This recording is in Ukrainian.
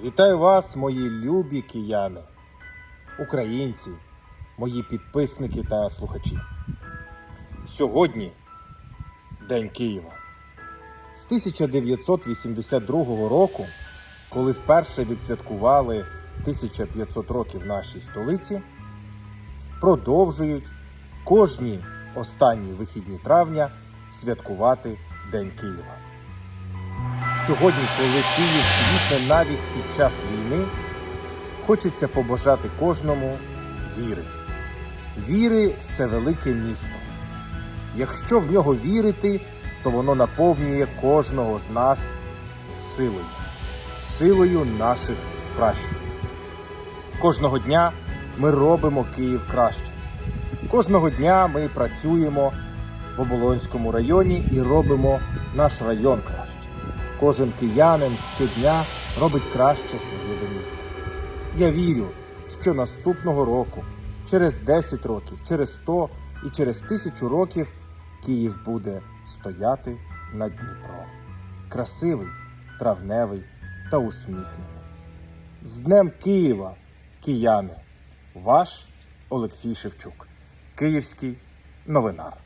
Вітаю вас, мої любі кияни, українці, мої підписники та слухачі. Сьогодні День Києва. З 1982 року, коли вперше відсвяткували 1500 років нашій столиці, продовжують кожні останні вихідні травня святкувати День Києва. Сьогодні, коли Київ квітне навіть під час війни, хочеться побажати кожному віри. Віри в це велике місто. Якщо в нього вірити, то воно наповнює кожного з нас силою, силою наших пращурів. Кожного дня ми робимо Київ краще. Кожного дня ми працюємо в Оболонському районі і робимо наш район краще. Кожен киянин щодня робить краще своє домівку. Я вірю, що наступного року, через 10 років, через 100 і через тисячу років Київ буде стояти над Дніпром. Красивий, травневий та усміхнений. З Днем Києва, кияни! Ваш Олексій Шевчук, Київський новинар.